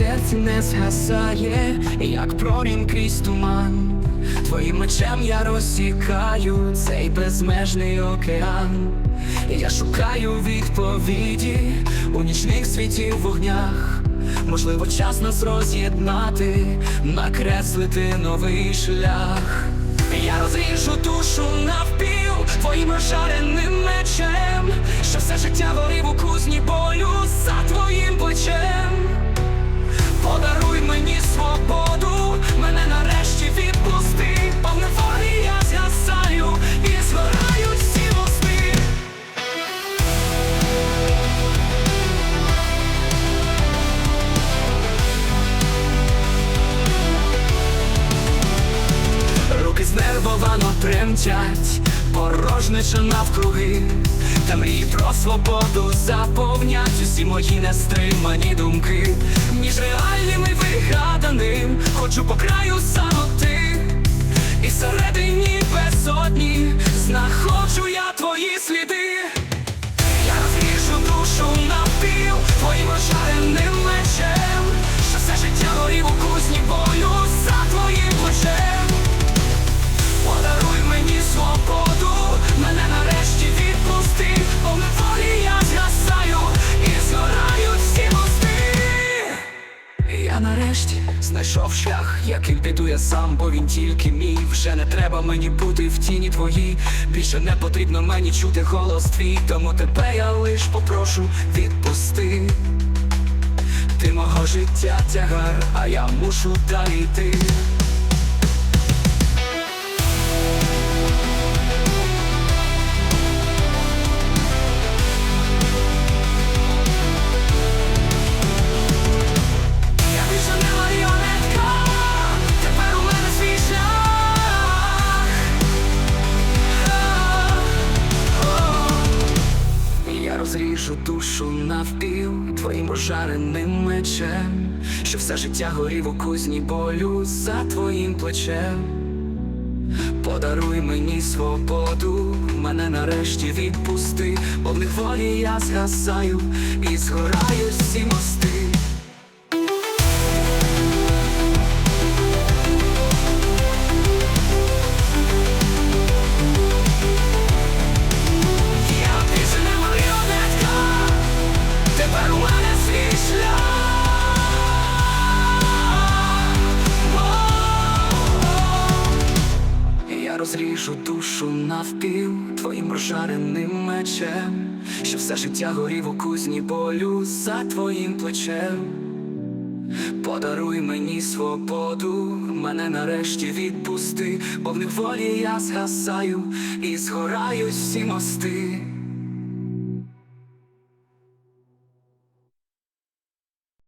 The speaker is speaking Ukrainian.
ненависть не згасає, як промінь крізь туман. Твоїм мечем я розсікаю цей безмежний океан. Я шукаю відповіді у нічних світів вогнях. Можливо, час нас роз'єднати, накреслити новий шлях. Я розріжу душу навпіл твоїм розжареним мечем, що все життя горів у тремтять, порожнича навкруги, та мрії про свободу заповнять усі мої нестримані думки. Між реальним і вигаданим хочу по краю самоти, і всередині безодні знайшов шлях, яким піду я сам, бо він тільки мій. Вже не треба мені бути в тіні твоїй. Більше не потрібно мені чути голос твій, тому тебе я лиш попрошу відпусти. Ти мого життя тягар, а я мушу далі йти. Я душу навпіл твоїм розжареним мечем, що все життя горів у кузні болю за твоїм плечем. Подаруй мені свободу, мене нарешті відпусти, бо в неволі я згасаю і згораю всі мости. Розріжу душу навпіл твоїм розжареним мечем, що все життя горів у кузні болю за твоїм плечем. Подаруй мені свободу, мене нарешті відпусти, бо в неволі я згасаю і згорають всі мости.